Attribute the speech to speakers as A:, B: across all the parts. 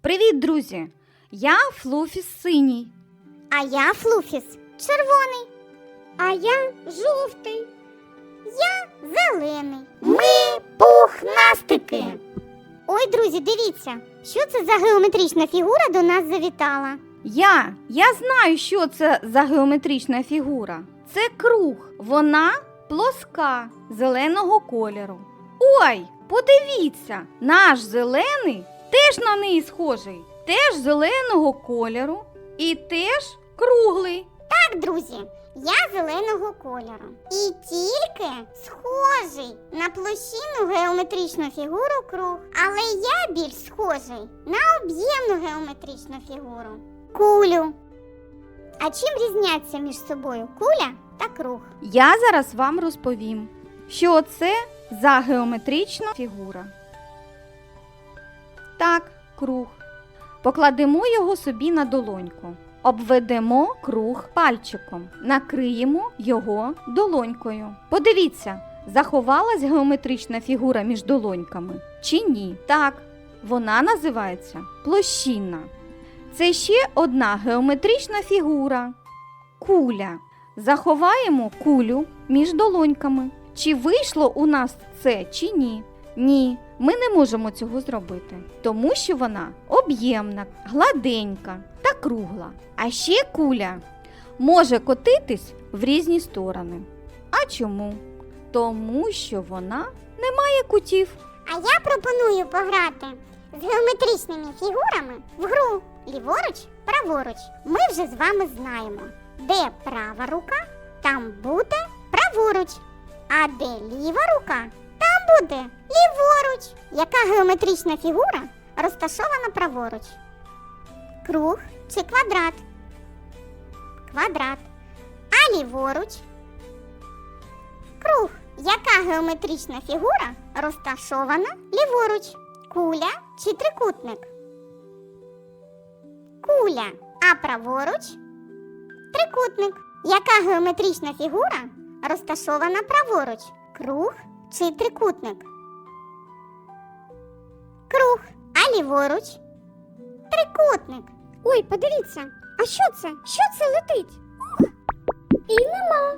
A: Привіт, друзі! Я Флуфіс синій.
B: А я Флуфіс червоний. А я жовтий. Я зелений. Ми пухнастики. Ой, друзі, дивіться, що це за геометрична фігура до нас завітала.
A: Я. Я знаю, що це за геометрична фігура. Це круг. Вона плоска, зеленого кольору. Ой, подивіться, наш зелений теж на неї схожий. Теж зеленого кольору і теж круглий.
B: Так, друзі, я зеленого кольору. І тільки схожий на площинну геометричну фігуру круг. Але я більш схожий на об'ємну геометричну фігуру. Кулю. А чим різняться між собою куля та круг?
A: Я зараз вам розповім, що це за геометрична фігура. Так, круг. Покладемо його собі на долоньку. Обведемо круг пальчиком, накриємо його долонькою. Подивіться, заховалась геометрична фігура між долоньками чи ні? Так, вона називається площинна. Це ще одна геометрична фігура куля. Заховаємо кулю між долоньками. Чи вийшло у нас це чи ні? Ні, ми не можемо цього зробити, тому що вона об'ємна, гладенька та кругла. А ще куля може котитись в різні сторони. А чому? Тому що вона не має кутів.
B: А я пропоную пограти з геометричними фігурами в гру ліворуч, праворуч. Ми вже з вами знаємо, де права рука, там буде праворуч. А де ліва рука, там буде ліворуч. Яка геометрична фігура розташована праворуч? Круг чи квадрат? Квадрат. А ліворуч? Круг. Яка геометрична фігура розташована ліворуч? Куля чи трикутник? Куля. А праворуч? Трикутник. Яка геометрична фігура розташована праворуч? Круг чи трикутник? Круг. А ліворуч? Трикутник. Ой, подивіться, а що це? Що це летить? І нема.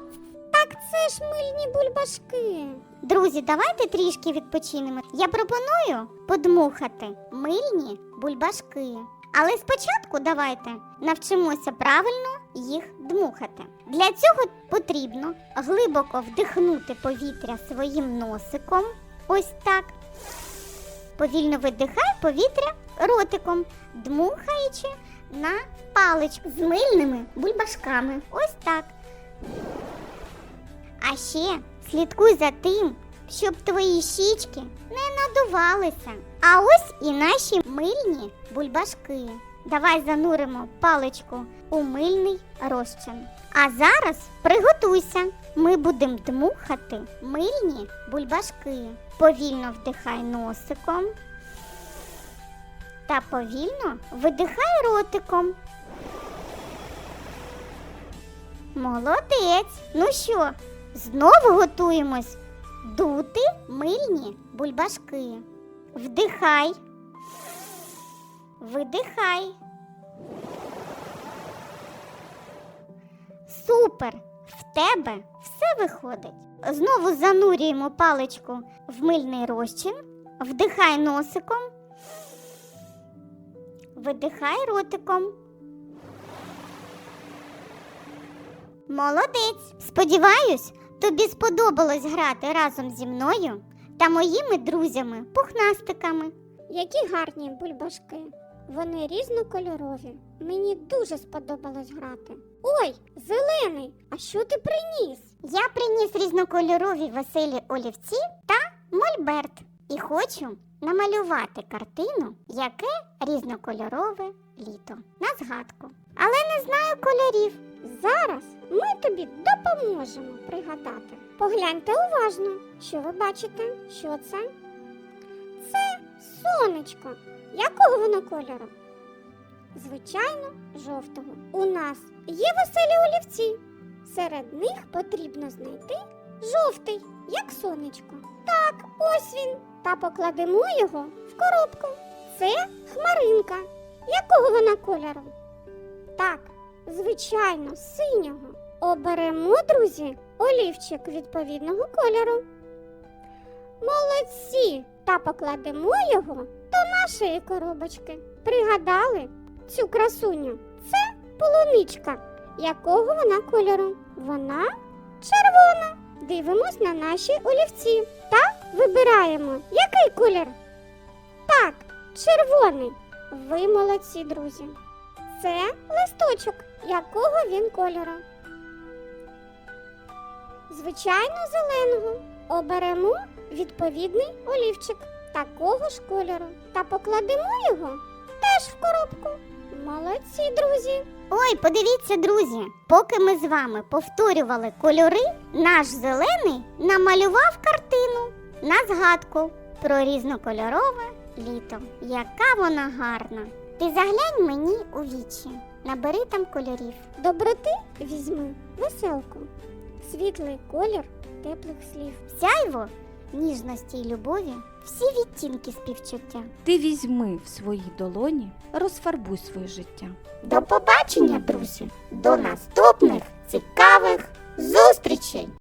B: Так це ж мильні бульбашки. Друзі, давайте трішки відпочинемо. Я пропоную подмухати мильні бульбашки. Але спочатку давайте навчимося правильно їх дмухати. Для цього потрібно глибоко вдихнути повітря своїм носиком. Ось так. Повільно видихай повітря ротиком, дмухаючи на паличку з мильними бульбашками. Ось так. А ще слідкуй за тим, щоб твої щічки не надувалися. А ось і наші мильні бульбашки. Давай зануримо паличку у мильний розчин. А зараз приготуйся. Ми будемо дмухати мильні бульбашки. Повільно вдихай носиком та повільно видихай ротиком. Молодець. Ну що, знову готуємось дути мильні бульбашки. Вдихай. Видихай. Супер! В тебе все виходить. Знову занурюємо паличку в мильний розчин. Вдихай носиком. Видихай ротиком. Молодець! Сподіваюсь, тобі сподобалось грати разом зі мною та моїми друзями пухнастиками.
C: Які гарні бульбашки. Вони різнокольорові. Мені дуже сподобалось грати. Ой, зелений! А що ти приніс?
B: Я приніс різнокольорові веселі олівці та мольберт і хочу намалювати картину, яке різнокольорове літо. На згадку. Але не знаю кольорів.
C: Зараз ми тобі допоможемо пригадати. Погляньте уважно, що ви бачите, що це? Це сонечко. Якого воно кольору? Звичайно, жовтого. У нас є веселі олівці. Серед них потрібно знайти жовтий, як сонечко. Так, ось він. Та покладемо його в коробку. Це хмаринка. Якого вона кольору? Так, звичайно, синього. Оберемо, друзі, олівчик відповідного кольору. Молодці! Та покладемо його до нашої коробочки. Пригадали цю красуню? Це полуничка. Якого вона кольору? Вона червона. Дивимось на наші олівці та вибираємо, який колір. Так, червоний. Ви молодці, друзі. Це листочок. Якого він кольору? Звичайно, зеленого. Оберемо відповідний олівчик такого ж кольору та покладемо його теж в коробку. Молодці, друзі.
B: Ой, подивіться, друзі, поки ми з вами повторювали кольори, наш зелений намалював картину на згадку про різнокольорове літо. Яка вона гарна! Ти заглянь мені у вічі, набери там кольорів.
C: Доброти візьми веселку, світлий колір теплих слів.
B: Сяйво, ніжності й любові, всі відтінки співчуття.
A: Ти візьми в свої долоні, розфарбуй своє життя.
B: До побачення, друзі! До наступних цікавих зустрічей!